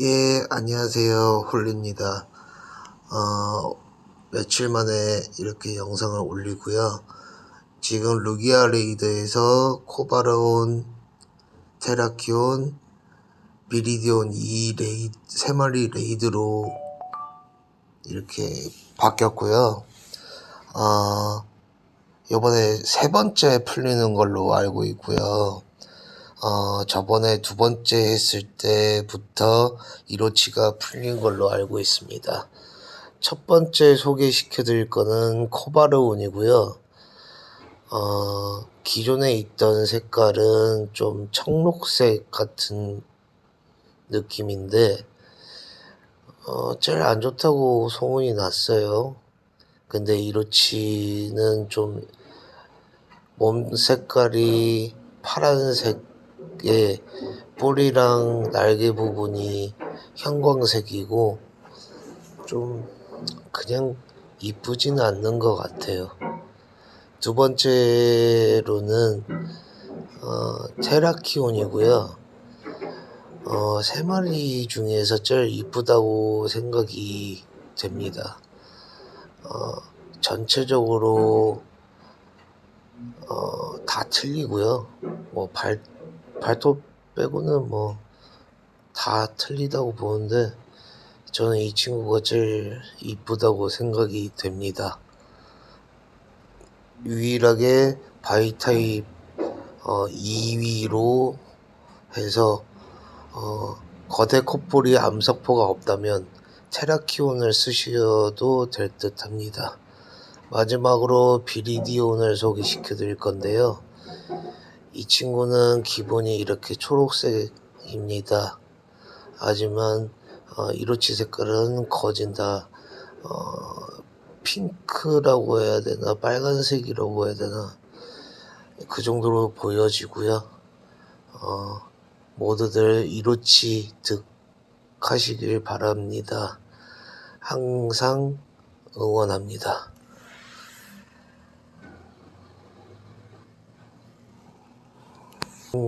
예, 안녕하세요. 홀리입니다. 어, 며칠 만에 이렇게 영상을 올리고요. 지금 루기아 레이드에서 코바르온, 테라키온, 비리디온 이 레이드, 세 마리 레이드로 이렇게 바뀌었고요. 어, 요번에 세 번째 풀리는 걸로 알고 있고요. 어, 저번에 두 번째 했을 때부터 이로치가 풀린 걸로 알고 있습니다. 첫 번째 소개시켜 드릴 거는 코바르온이고요. 어, 기존에 있던 색깔은 좀 청록색 같은 느낌인데, 어, 제일 안 좋다고 소문이 났어요. 근데 이로치는 좀 몸 색깔이 파란색 에 뿌리랑 날개 부분이 형광색이고 좀 그냥 이쁘지는 않는 것 같아요. 두 번째로는 어, 테라키온이고요. 어, 세 마리 중에서 제일 이쁘다고 생각이 됩니다. 어, 전체적으로 어, 다 틀리고요. 뭐 발, 발톱 빼고는 뭐 다 틀리다고 보는데 저는 이 친구가 제일 이쁘다고 생각이 됩니다. 유일하게 바이타입 어, 2위로 해서 어, 거대 컵볼이 암석포가 없다면 테라키온을 쓰셔도 될 듯 합니다. 마지막으로 비리디온을 소개시켜 드릴 건데요. 이 친구는 기본이 이렇게 초록색입니다. 하지만 어, 이로치 색깔은 거진다 어, 핑크라고 해야 되나 빨간색이라고 해야 되나 그 정도로 보여지고요. 어, 모두들 이로치 득하시길 바랍니다. 항상 응원합니다.